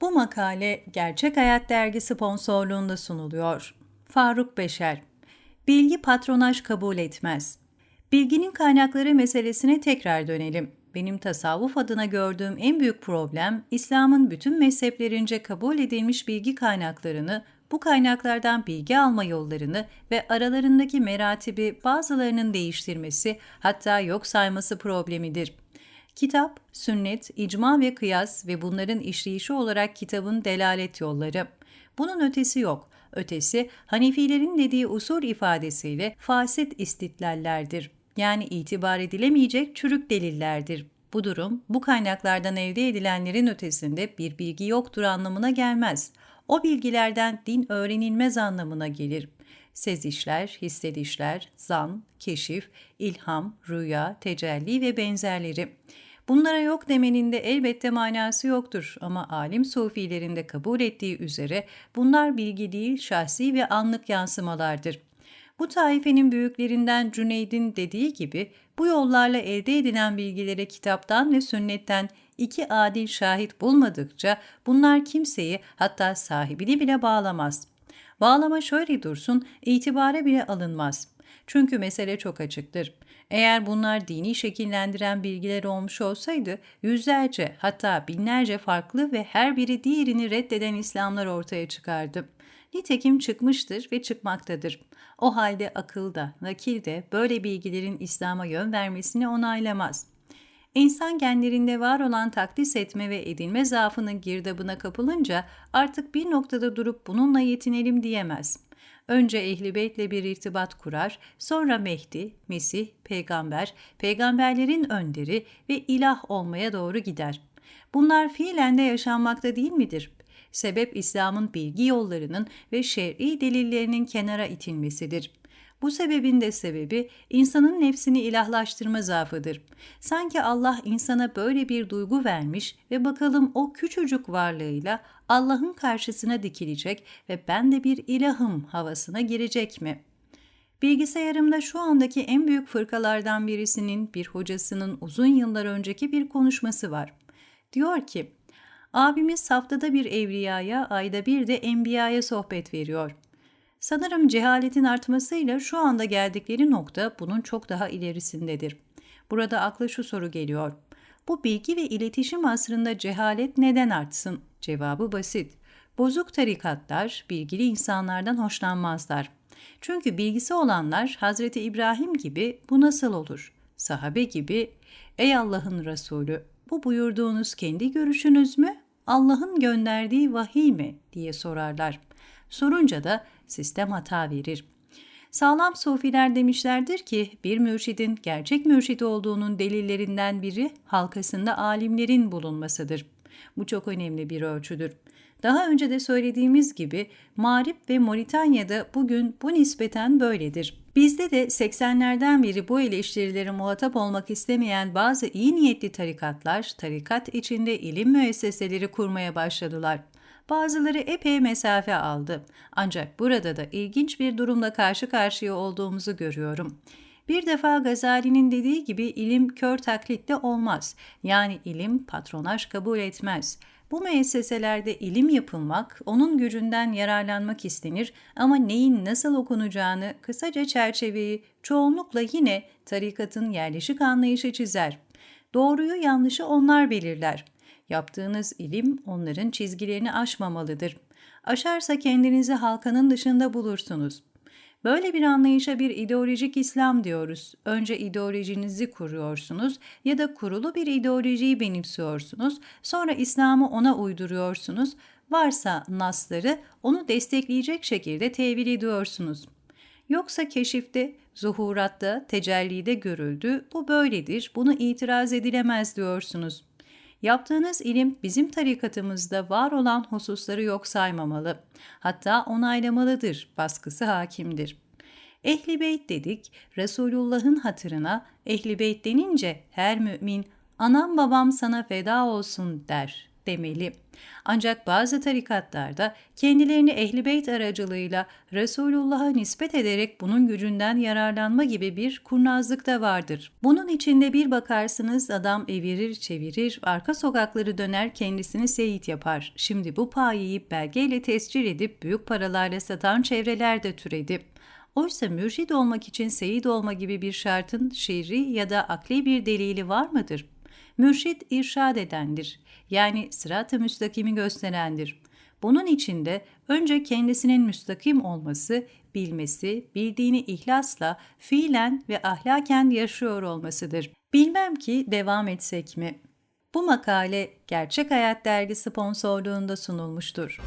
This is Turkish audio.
Bu makale Gerçek Hayat Dergi sponsorluğunda sunuluyor. Faruk Beşer Bilgi patronaj kabul etmez. Bilginin kaynakları meselesine tekrar dönelim. Benim tasavvuf adına gördüğüm en büyük problem, İslam'ın bütün mezheplerince kabul edilmiş bilgi kaynaklarını, bu kaynaklardan bilgi alma yollarını ve aralarındaki meratibi bazılarının değiştirmesi, hatta yok sayması problemidir. Kitap, sünnet, icma ve kıyas ve bunların işleyişi olarak kitabın delalet yolları. Bunun ötesi yok. Ötesi, Hanefilerin dediği usul ifadesiyle fasit istitlallerdir. Yani itibar edilemeyecek çürük delillerdir. Bu durum, bu kaynaklardan elde edilenlerin ötesinde bir bilgi yoktur anlamına gelmez. O bilgilerden din öğrenilmez anlamına gelir. Sezişler, hissedişler, zan, keşif, ilham, rüya, tecelli ve benzerleri. Bunlara yok demenin de elbette manası yoktur ama alim sufilerin de kabul ettiği üzere bunlar bilgi değil şahsi ve anlık yansımalardır. Bu taifenin büyüklerinden Cüneyd'in dediği gibi bu yollarla elde edilen bilgilere kitaptan ve sünnetten iki adil şahit bulmadıkça bunlar kimseyi hatta sahibini bile bağlamaz. Bağlama şöyle dursun, itibare bile alınmaz. Çünkü mesele çok açıktır. Eğer bunlar dini şekillendiren bilgiler olmuş olsaydı yüzlerce hatta binlerce farklı ve her biri diğerini reddeden İslamlar ortaya çıkardı. Nitekim çıkmıştır ve çıkmaktadır. O halde akılda, nakil de böyle bilgilerin İslam'a yön vermesini onaylamaz. İnsan genlerinde var olan takdis etme ve edilme zaafının girdabına kapılınca artık bir noktada durup bununla yetinelim diyemez. Önce Ehli Beyt'le bir irtibat kurar, sonra Mehdi, Mesih, peygamber, peygamberlerin önderi ve ilah olmaya doğru gider. Bunlar fiilen de yaşanmakta değil midir? Sebep İslam'ın bilgi yollarının ve şer'i delillerinin kenara itilmesidir. Bu sebebin de sebebi insanın nefsini ilahlaştırma zaafıdır. Sanki Allah insana böyle bir duygu vermiş ve bakalım o küçücük varlığıyla Allah'ın karşısına dikilecek ve ben de bir ilahım havasına girecek mi? Bilgisayarımda şu andaki en büyük fırkalardan birisinin bir hocasının uzun yıllar önceki bir konuşması var. Diyor ki, abimiz haftada bir evriyaya, ayda bir de enbiyaya sohbet veriyor. Sanırım cehaletin artmasıyla şu anda geldikleri nokta bunun çok daha ilerisindedir. Burada akla şu soru geliyor. Bu bilgi ve iletişim asrında cehalet neden artsın? Cevabı basit. Bozuk tarikatlar bilgili insanlardan hoşlanmazlar. Çünkü bilgisi olanlar Hazreti İbrahim gibi bu nasıl olur? Sahabe gibi ey Allah'ın Resulü bu buyurduğunuz kendi görüşünüz mü? Allah'ın gönderdiği vahiy mi? diye sorarlar. Sorunca da sistem hata verir. Sağlam sufiler demişlerdir ki bir mürşidin gerçek mürşid olduğunun delillerinden biri halkasında alimlerin bulunmasıdır. Bu çok önemli bir ölçüdür. Daha önce de söylediğimiz gibi Mağrip ve Moritanya'da bugün bu nispeten böyledir. Bizde de 80'lerden beri bu eleştirilere muhatap olmak istemeyen bazı iyi niyetli tarikatlar, tarikat içinde ilim müesseseleri kurmaya başladılar. Bazıları epey mesafe aldı. Ancak burada da ilginç bir durumla karşı karşıya olduğumuzu görüyorum. Bir defa Gazali'nin dediği gibi ilim kör taklitle olmaz. Yani ilim patronaj kabul etmez. Bu müesseselerde ilim yapılmak, onun gücünden yararlanmak istenir ama neyin nasıl okunacağını kısaca çerçeveyi çoğunlukla yine tarikatın yerleşik anlayışı çizer. Doğruyu yanlışı onlar belirler. Yaptığınız ilim onların çizgilerini aşmamalıdır. Aşarsa kendinizi halkanın dışında bulursunuz. Böyle bir anlayışa bir ideolojik İslam diyoruz. Önce ideolojinizi kuruyorsunuz ya da kurulu bir ideolojiyi benimsiyorsunuz. Sonra İslam'ı ona uyduruyorsunuz. Varsa nasları onu destekleyecek şekilde tevil ediyorsunuz. Yoksa keşifte, zuhuratta, tecellide görüldü, bu böyledir, bunu itiraz edilemez diyorsunuz. Yaptığınız ilim bizim tarikatımızda var olan hususları yok saymamalı. Hatta onaylamalıdır, baskısı hakimdir. Ehli beyt dedik, Resulullah'ın hatırına ehli beyt denince her mümin anam babam sana feda olsun der. Demeli. Ancak bazı tarikatlarda kendilerini Ehl-i Beyt aracılığıyla Resulullah'a nispet ederek bunun gücünden yararlanma gibi bir kurnazlık da vardır. Bunun içinde bir bakarsınız adam evirir çevirir, arka sokakları döner kendisini seyit yapar. Şimdi bu payeyi belgeyle tescil edip büyük paralarla satan çevreler de türedi. Oysa mürşid olmak için seyit olma gibi bir şartın şiiri ya da akli bir delili var mıdır? Mürşid irşad edendir. Yani sırat-ı müstakimi gösterendir. Bunun için de önce kendisinin müstakim olması, bilmesi, bildiğini ihlasla, fiilen ve ahlaken yaşıyor olmasıdır. Bilmem ki devam etsek mi? Bu makale Gerçek Hayat Dergi sponsorluğunda sunulmuştur.